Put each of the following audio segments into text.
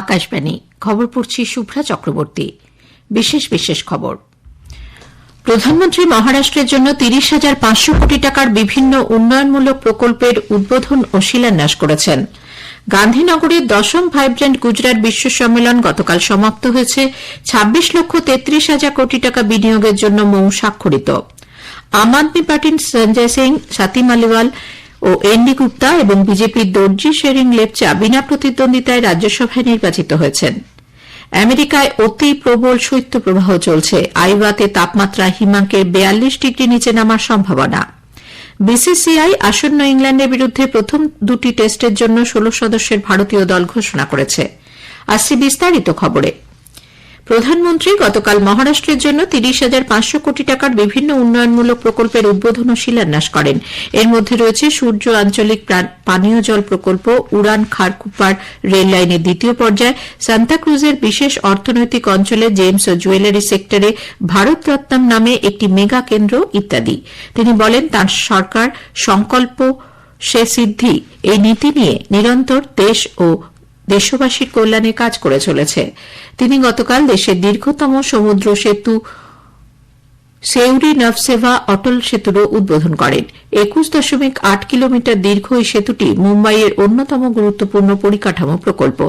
আকাশবাণী। খবর পড়ছি শুভ্রা চক্রবর্তী। বিশেষ বিশেষ খবর। প্রধানমন্ত্রী মহারাষ্ট্রের জন্য তিরিশ হাজার পাঁচশো কোটি টাকার বিভিন্ন উন্নয়নমূলক প্রকল্পের উদ্বোধন ও শিলান্যাস করেছেন। গান্ধীনগরের দশম ভাইব্রেন্ট গুজরাট বিশ্ব সম্মেলন গতকাল সমাপ্ত হয়েছে। ছাব্বিশ লক্ষ তেত্রিশ হাজার কোটি টাকা বিনিয়োগের জন্য মৌ স্বাক্ষরিত। আম আদমি পার্টির সঞ্জয় সিং সাতি মালিওয়াল ও এনডি গুপ্তা এবং বিজেপির দর্জি শেরিং লেপচা বিনা প্রতিদ্বন্দ্বিতায় রাজ্যসভায় নির্বাচিত হয়েছেন। আমেরিকায় অতি প্রবল শৈত্যপ্রবাহ চলছে। আইওয়াতে তাপমাত্রা হিমাঙ্কের বেয়াল্লিশ ডিগ্রি নিচে নামার সম্ভাবনা। বিসিসিআই আসন্ন ইংল্যান্ডের বিরুদ্ধে প্রথম দুটি টেস্টের জন্য ষোলো সদস্যের ভারতীয় দল ঘোষণা করেছে। আসছে বিস্তারিত খবরে। প্রধানমন্ত্রী গতকাল মহারাষ্ট্রের জন্য তিরিশ হাজার পাঁচশো কোটি টাকার বিভিন্ন উন্নয়নমূলক প্রকল্পের উদ্বোধন ও শিলান্যাস করেন। এর মধ্যে রয়েছে সূর্য আঞ্চলিক পানীয় জল প্রকল্প, উড়ান খারকুপার রেল লাইনের দ্বিতীয় পর্যায় সান্তাক্রুজের বিশেষ অর্থনৈতিক অঞ্চলে জেমস ও জুয়েলারি সেক্টরে ভারত রত্নাম নামে একটি মেগা কেন্দ্র ইত্যাদি। তিনি বলেন, তাঁর সরকার সংকল্প সে সিদ্ধি, এই নীতি নিয়ে নিরন্তর দেশ ও দেশবাসীর কল্যাণে কাজ করে চলেছে। তিনি গতকাল দেশের দীর্ঘতম সমুদ্র সেতু সেউরি নভসেভা অটল সেতুরও উদ্বোধন করেন। একুশ দশমিক আট কিলোমিটার দীর্ঘ এই সেতুটি মুম্বাইয়ের অন্যতম গুরুত্বপূর্ণ পরিকাঠামো প্রকল্প।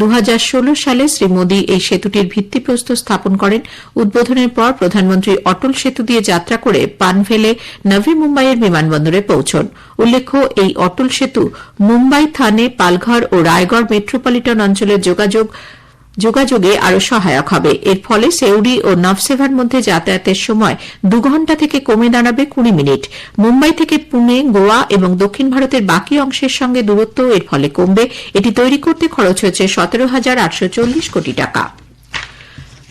দু হাজার ষোলো সালে শ্রী মোদী এই সেতুটির ভিত্তিপ্রস্তর স্থাপন করেন। উদ্বোধনের পর প্রধানমন্ত্রী অটল সেতু দিয়ে যাত্রা করে পানভেলে নভি মুম্বাইয়ের বিমানবন্দরে পৌঁছন। উল্লেখ্য, এই অটল সেতু মুম্বাই, থানে, পালঘর ও রায়গড় মেট্রোপলিটন অঞ্চলের যোগাযোগ যোগাযোগে আরও সহায়ক হবে। এর ফলে সেউরি ও নভসেভার মধ্যে যাতায়াতের সময় দু ঘণ্টা থেকে কমে দাঁড়াবে কুড়ি মিনিট। মুম্বাই থেকে পুনে, গোয়া এবং দক্ষিণ ভারতের বাকি অংশের সঙ্গে দূরত্ব এর ফলে কমবে। এটি তৈরি করতে খরচ হয়েছে সতেরো হাজার আটশো কোটি টাকা।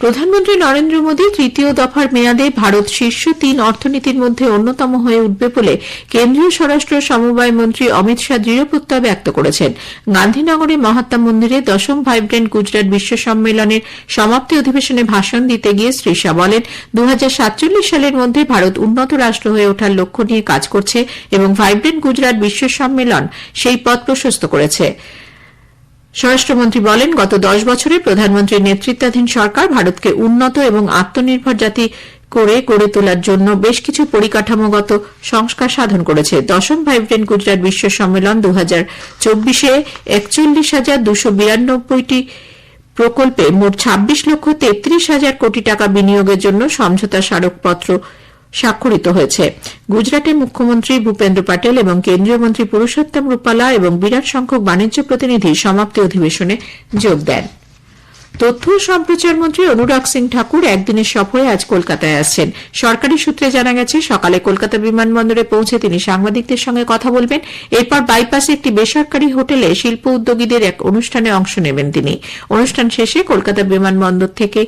প্রধানমন্ত্রী নরেন্দ্র মোদী তৃতীয় দফার মেয়াদে ভারত শীর্ষ তিন অর্থনীতির মধ্যে অন্যতম হয়ে উঠবে বলে কেন্দ্রীয় স্বরাষ্ট্র সমবায় মন্ত্রী অমিত শাহ দৃঢ় প্রত্যয় ব্যক্ত করেছেন। গান্ধীনগরে মহাত্মা মন্দিরে দশম ভাইব্রেন্ট গুজরাট বিশ্ব সম্মেলনের সমাপ্তি অধিবেশনে ভাষণ দিতে গিয়ে শ্রী শাহ বলেন দু হাজার সাতচল্লিশ সালের মধ্যে ভারত উন্নত রাষ্ট্র হয়ে ওঠার লক্ষ্য নিয়ে কাজ করছে এবং ভাইব্রেন্ট গুজরাট বিশ্ব সম্মেলন সেই পথ প্রশস্ত করেছে। স্বরাষ্ট্রমন্ত্রী বলেন, গত দশ বছরে প্রধানমন্ত্রীর নেতৃত্বাধীন সরকার ভারতকে উন্নত এবং আত্মনির্ভর জাতি করে গড়ে তোলার জন্য বেশ কিছু পরিকাঠামোগত সংস্কার সাধন করেছে। দশম ভাইব্রেন্ট গুজরাট বিশ্ব সম্মেলন দু হাজার চব্বিশে একচল্লিশ হাজার দুশো বিরানব্বইটি প্রকল্পে মোট ছাব্বিশ লক্ষ তেত্রিশ হাজার কোটি টাকা বিনিয়োগের জন্য সমঝোতা স্মারকপত্র স্বাক্ষরিত হয়েছে। গুজরাটের মুখ্যমন্ত্রী ভূপেন্দ্র পাটেল এবং কেন্দ্রীয় মন্ত্রী পুরুষোত্তম রূপালা এবং বিরাট সংখ্যক বাণিজ্য প্রতিনিধি সমাপ্তি অধিবেশনে যোগ দেন। তথ্য ও সম্প্রচার মন্ত্রী অনুরাগ সিং ঠাকুর একদিনের সফরে আজ কলকাতায় আসছেন। সরকারি সূত্রে জানা গেছে, সকালে কলকাতা বিমানবন্দরে পৌঁছে তিনি সাংবাদিকদের সঙ্গে কথা বলবেন। এরপর বাইপাসে একটি বেসরকারি হোটেলে শিল্প উদ্যোগীদের এক অনুষ্ঠানে অংশ নেবেন তিনি। অনুষ্ঠান শেষে কলকাতা বিমানবন্দর থেকে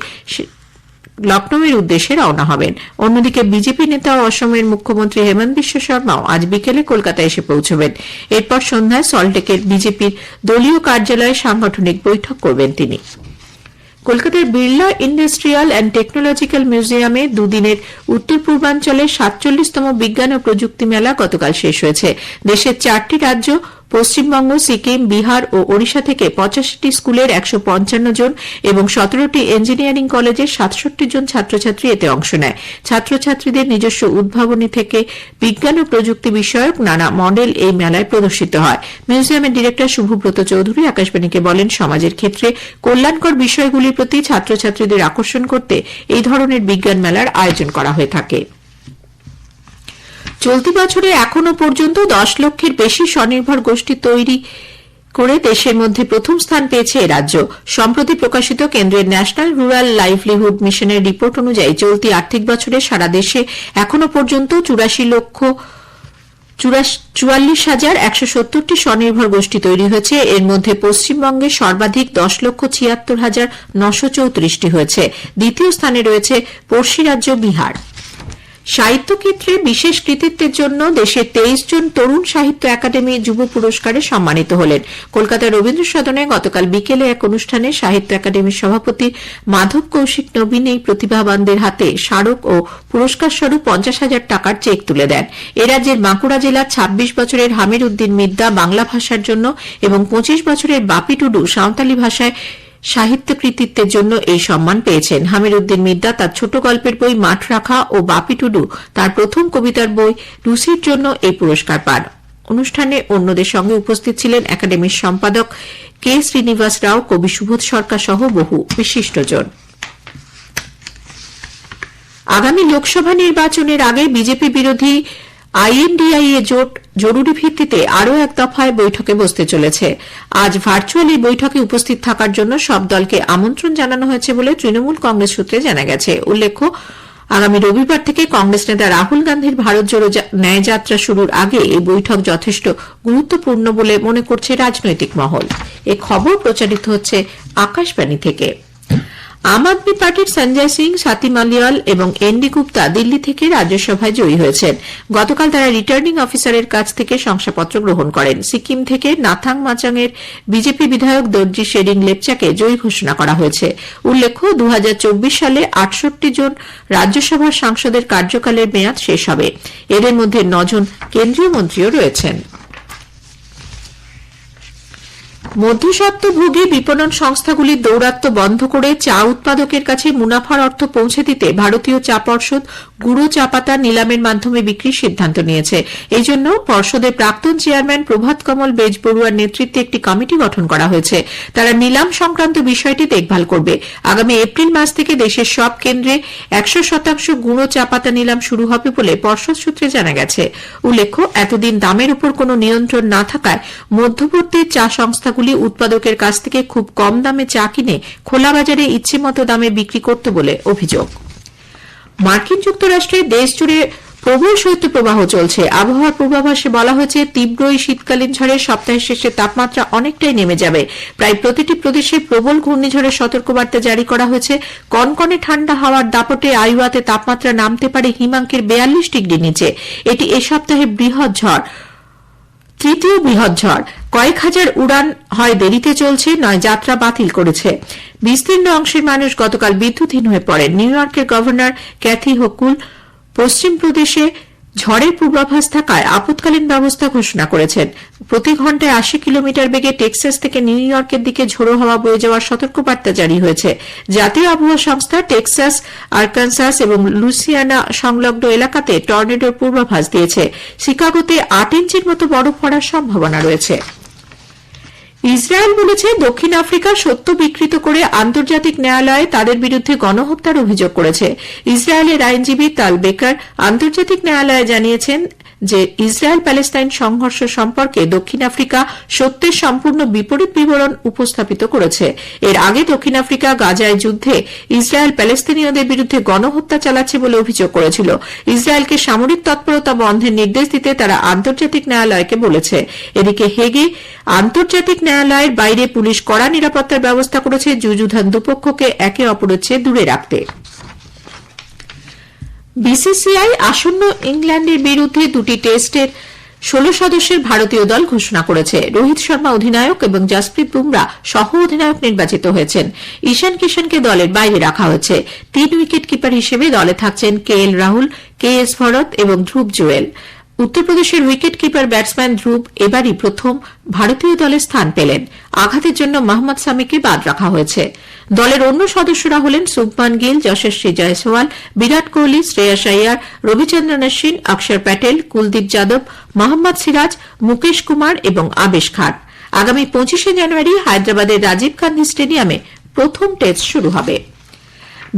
লখনৌয়ের উদ্দেশ্যে রওনা হবেন। অন্যদিকে বিজেপি নেতা ও অসমের মুখ্যমন্ত্রী হেমন্ত বিশ্ব শর্মাও আজ বিকেলে কলকাতায় এসে পৌঁছবেন। এরপর সন্ধ্যায় সল্টেকের বিজেপির দলীয় কার্যালয়ে সাংগঠনিক বৈঠক করবেন তিনি। কলকাতার বিড়লা ইন্ডাস্ট্রিয়াল অ্যান্ড টেকনোলজিক্যাল মিউজিয়ামে দুদিনের উত্তর পূর্বাঞ্চলের সাতচল্লিশতম বিজ্ঞান ও প্রযুক্তি মেলা গতকাল শেষ হয়েছে। দেশের চারটি রাজ্য পশ্চিমবঙ্গ, সিকিম, বিহার ও ওড়িশা থেকে পঁচাশিটি স্কুলের একশো পঞ্চান্ন জন এবং সতেরোটি ইঞ্জিনিয়ারিং কলেজের সাতষট্টি জন ছাত্রছাত্রী এতে অংশ নেয়। ছাত্রছাত্রীদের নিজস্ব উদ্ভাবনী থেকে বিজ্ঞান ও প্রযুক্তি বিষয়ক নানা মডেল এই মেলায় প্রদর্শিত হয়। মিউজিয়ামের ডিরেক্টর শুভব্রত চৌধুরী আকাশবাণীকে বলেন, সমাজের ক্ষেত্রে কল্যাণকর বিষয়গুলির প্রতি ছাত্রছাত্রীদের আকর্ষণ করতে এই ধরনের বিজ্ঞান মেলার আয়োজন করা হয়ে থাকে। চলতি বছরে এখনও পর্যন্ত দশ লক্ষের বেশি স্বনির্ভর গোষ্ঠী তৈরি করে দেশের মধ্যে প্রথম স্থান পেয়েছে এ রাজ্য। সম্প্রতি প্রকাশিত কেন্দ্রের ন্যাশনাল রুরাল লাইভলিহুড মিশনের রিপোর্ট অনুযায়ী চলতি আর্থিক বছরে সারা দেশে এখনও পর্যন্ত চুরাশি লক্ষ চুয়াল্লিশ হাজার একশো সত্তরটি স্বনির্ভর গোষ্ঠী তৈরি হয়েছে। এর মধ্যে পশ্চিমবঙ্গে সর্বাধিক দশ লক্ষ ছিয়াত্তর হাজার নশো চৌত্রিশটি হয়েছে। দ্বিতীয় স্থানে রয়েছে পড়শি রাজ্য বিহার। সাহিত্যক্ষেত্রে বিশেষ কৃতিত্বের জন্য দেশের তেইশ জন তরুণ সাহিত্য একাডেমি যুব পুরস্কারে সম্মানিত হলেন। কলকাতার রবীন্দ্র সদনে গতকাল বিকেলে এক অনুষ্ঠানে সাহিত্য একাডেমির সভাপতি মাধব কৌশিক নবীন এই প্রতিভাবানদের হাতে স্মারক ও পুরস্কার স্বরূপ পঞ্চাশ হাজার টাকার চেক তুলে দেন। এ রাজ্যের বাঁকুড়া জেলার ছাব্বিশ বছরের হামির উদ্দিন মিদ্দা বাংলা ভাষার জন্য এবং পঁচিশ বছরের বাপি টুডু সাঁওতালি ভাষায় সাহিত্য কৃতিত্বের জন্য এই সম্মান পেয়েছেন। হামির উদ্দিন মিদ্দা তার ছোট গল্পের বই মাঠ রাখা ও বাপি টুডু তার প্রথম কবিতার বই লুসির জন্য এই পুরস্কার পান। অনুষ্ঠানে অন্যদের সঙ্গে উপস্থিত ছিলেন একাডেমির সম্পাদক কে শ্রীনিবাস রাও, কবি সুবোধ সরকার সহ বহু বিশিষ্টজন। আগামী লোকসভা নির্বাচনের আগে বিজেপি বিরোধী আইএনডিআইএ জোট জরুরি ভিত্তিতে আরও এক দফায় বৈঠকে বসতে চলেছে। আজ ভার্চুয়াল এই বৈঠকে উপস্থিত থাকার জন্য সব দলকে আমন্ত্রণ জানানো হয়েছে বলে তৃণমূল কংগ্রেস সূত্রে জানা গেছে। উল্লেখ্য, আগামী রবিবার থেকে কংগ্রেস নেতা রাহুল গান্ধীর ভারত জোড়ো ন্যায়যাত্রা শুরুর আগে এই বৈঠক যথেষ্ট গুরুত্বপূর্ণ বলে মনে করছে রাজনৈতিক মহল। এ খবর প্রচারিত হচ্ছে আকাশবাণী থেকে। আম আদমি পার্টির সঞ্জয় সিং সাতি মালিয়াল এবং এনডি গুপ্তা দিল্লি থেকে রাজ্যসভায় জয়ী হয়েছেন। গতকাল তারা রিটার্নিং অফিসারের কাছ থেকে শংসাপত্র গ্রহণ করেন। সিকিম থেকে নাথাং মাচাং এর বিজেপি বিধায়ক দর্জি শেরিং লেপচাকে জয়ী ঘোষণা করা হয়েছে। উল্লেখ্য দু হাজার চব্বিশ সালে আটষট্টি জন রাজ্যসভার সাংসদের কার্যকালের মেয়াদ শেষ হবে। এদের মধ্যে নজন কেন্দ্রীয় মন্ত্রীও রয়েছেন। মধ্যস্বত্বভোগী বিপণন সংস্থাগুলির দৌরাত্ম্য বন্ধ করে চা উৎপাদকের কাছে মুনাফার অর্থ পৌঁছে দিতে ভারতীয় চা পর্ষদ গুঁড়ো চা পাতা নিলামের মাধ্যমে বিক্রির সিদ্ধান্ত নিয়েছে। এই জন্য পর্ষদের প্রাক্তন চেয়ারম্যান প্রভাত কমল বেজবড়ুয়ার নেতৃত্বে একটি কমিটি গঠন করা হয়েছে। তারা নিলাম সংক্রান্ত বিষয়টি দেখভাল করবে। আগামী এপ্রিল মাস থেকে দেশের সব কেন্দ্রে একশো শতাংশ গুঁড়ো চা পাতা নিলাম শুরু হবে বলে পর্ষদ সূত্রে জানা গেছে। উল্লেখ্য, এতদিন দামের উপর কোনো নিয়ন্ত্রণ না থাকায় মধ্যবর্তী চা সংস্থাগুলি উৎপাদকের কাছ থেকে খুব কম দামে চা কিনে খোলা বাজারে ইচ্ছেমতো দামে বিক্রি করত বলে অভিযোগ। মার্কিন যুক্তরাষ্ট্রে দেশ জুড়ে প্রবল শৈত্যপ্রবাহ চলছে। আবহাওয়ার পূর্বাভাসে বলা হয়েছে, তীব্র শীতকালীন ঝড়ে সপ্তাহের শেষে তাপমাত্রা অনেকটাই নেমে যাবে। প্রায় প্রতিটি প্রদেশে প্রবল ঘূর্ণিঝড়ের সতর্কবার্তা জারি করা হয়েছে। কনকনে ঠান্ডা হাওয়ার দাপটে আইওয়াতে তাপমাত্রা নামতে পারে হিমাঙ্কের বেয়াল্লিশ ডিগ্রি নিচে। এটি এ সপ্তাহে বৃহৎ ঝড়, তৃতীয় বৃহৎ ঝড়। কয়েক হাজার উড়ান হয় দেরিতে চলছে, নয় যাত্রা বাতিল করেছে। বিস্তীর্ণ অংশের মানুষ গতকাল বিদ্যুৎহীন হয়ে পড়ে নিউ ইয়র্কের গভর্নর ক্যাথি হকুল পশ্চিম প্রদেশে ঝড়ের পূর্বাভাস থাকায় আপতকালীন ব্যবস্থা ঘোষণা করেছেন। প্রতি ঘন্টায় আশি কিলোমিটার বেগে টেক্সাস থেকে নিউ ইয়র্কের দিকে ঝোড়ো হাওয়া বয়ে যাওয়ার সতর্কবার্তা জারি হয়েছে। জাতীয় আবহাওয়া সংস্থা টেক্সাস, আরকানসাস এবং লুসিয়ানা সংলগ্ন এলাকাতে টর্নেডোর পূর্বাভাস দিয়েছে। শিকাগোতে আট ইঞ্চির মতো বরফ পড়ার সম্ভাবনা রয়েছে। ইসরায়েল বলেছে দক্ষিণ আফ্রিকা সত্য বিকৃত করে আন্তর্জাতিক ন্যায়ালয়ে তাদের বিরুদ্ধে গণহত্যার অভিযোগ করেছে। ইসরায়েলের আইনজীবী তাল বেকার আন্তর্জাতিক ন্যায়ালয়ে জানিয়েছেন যে ইসরায়েল প্যালেস্তাইন সংঘর্ষ সম্পর্কে দক্ষিণ আফ্রিকা সত্যের সম্পূর্ণ বিপরীত বিবরণ উপস্থাপিত করেছে। এর আগে দক্ষিণ আফ্রিকা গাজায় যুদ্ধে ইসরায়েল প্যালেস্তিনীয়দের বিরুদ্ধে গণহত্যা চালাচ্ছে বলে অভিযোগ করেছিল। ইসরায়েলকে সামরিক তৎপরতা বন্ধের নির্দেশ দিতে তারা আন্তর্জাতিক ন্যায়ালয়কে বলেছে। এদিকে হেগে আন্তর্জাতিক ন্যায়ালয়ের বাইরে পুলিশ কড়া নিরাপত্তার ব্যবস্থা করেছে। যুযুধান দুপক্ষকে একে অপরের চেয়ে দূরে রাখতে। বিসিসিআই আসন্ন ইংল্যান্ডের বিরুদ্ধে দুটি টেস্টের ষোলো সদস্যের ভারতীয় দল ঘোষণা করেছে। রোহিত শর্মা অধিনায়ক এবং জাসপ্রীত বুমরা সহ অধিনায়ক নির্বাচিত হয়েছেন। ঈশান কিষানকে দলের বাইরে রাখা হয়েছে। তিন উইকেট কিপার হিসেবে দলে থাকছেন K L Rahul, K S Bharat এবং ধ্রুব জুয়েল। উত্তরপ্রদেশের উইকেট কিপার ব্যাটসম্যান ধ্রুব এবারই প্রথম ভারতীয় দলে স্থান পেলেন। আঘাতের জন্য মোহাম্মদ সামিকে বাদ রাখা হয়েছে। দলের অন্য সদস্যরা হলেন শুভমান গিল, যশস্বী জয়সওয়াল, বিরাট কোহলি শ্রেয়াস আয়ার রবিচন্দ্রন অশ্বিন অক্ষর প্যাটেল, কুলদীপ যাদব, মোহাম্মদ সিরাজ, মুকেশ কুমার এবং আবেশ খান। আগামী পঁচিশে জানুয়ারি হায়দ্রাবাদের রাজীব গান্ধী স্টেডিয়ামে প্রথম টেস্ট শুরু হবে।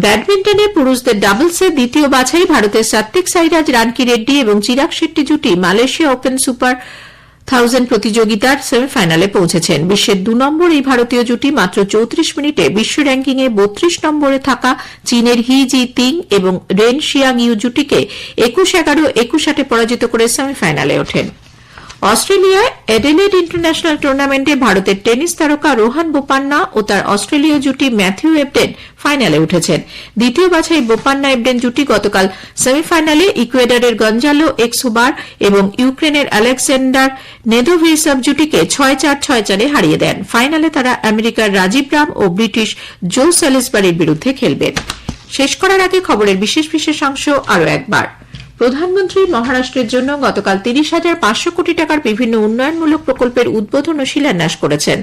ব্যাডমিন্টনে পুরুষদের ডাবলসে দ্বিতীয় বাছাই, ভারতের সাত্বিক সাইরাজ রানকি রেড্ডি এবং চিরাগ শেট্টি জুটি মালয়েশিয়া ওপেন সুপার থাউজেন্ড প্রতিযোগিতার সেমিফাইনালে পৌঁছেছেন। বিশ্বের দু নম্বর এই ভারতীয় জুটি মাত্র চৌত্রিশ মিনিটে বিশ্ব র্যাঙ্কিংয়ে বত্রিশ নম্বরে থাকা চীনের হি জি তিং এবং রেন শিয়াং ইউ জুটিকে একুশ এগারো, একুশ আটে পরাজিত করে সেমিফাইনালে ওঠেন। অস্ট্রেলিয়ায় এডেলেড ইন্টারন্যাশনাল টুর্নামেন্টে ভারতের টেনিস তারকা রোহান বোপান্না ও তার অস্ট্রেলীয় জুটি ম্যাথিউ এবডেন ফাইনালে উঠেছেন। দ্বিতীয় বাছাই বোপান্না এবডেন জুটি গতকাল সেমিফাইনালে ইকুয়েডারের গঞ্জালো এক্সোবার এবং ইউক্রেনের আলেকজান্ডার নেদোভিসভ জুটিকে ছয় চার, ছয় চারে হারিয়ে দেন। ফাইনালে তারা আমেরিকার রাজীব রাম ও ব্রিটিশ জো স্যালিসবারির বিরুদ্ধে খেলবেন। শেষ করার আগে খবরের বিশেষ বিশেষ অংশ আরও একবার। প্রধানমন্ত্রী মহারাষ্ট্রের জন্য গতকাল তিরিশ হাজার পাঁচশো কোটি টাকার বিভিন্ন উন্নয়নমূলক প্রকল্পের উদ্বোধন ও শিলান্যাস করেছেন।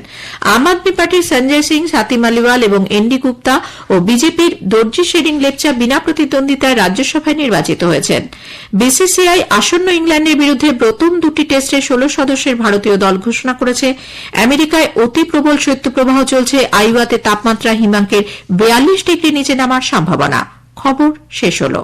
আম আদমি পার্টির সঞ্জয় সিং সাতি মালিওয়াল এবং এনডি গুপ্তা ও বিজেপির দর্জি শেরিং লেপচা বিনা প্রতিদ্বন্দ্বিতায় রাজ্যসভায় নির্বাচিত হয়েছেন। বিসিসিআই আসন্ন ইংল্যান্ডের বিরুদ্ধে প্রথম দুটি টেস্টে ষোলো সদস্যের ভারতীয় দল ঘোষণা করেছে। আমেরিকায় অতি প্রবল শৈত্যপ্রবাহ চলছে। আইওয়াতে তাপমাত্রা হিমাঙ্কের বেয়াল্লিশ ডিগ্রি নিচে নামার সম্ভাবনা। খবর শেষ হলো।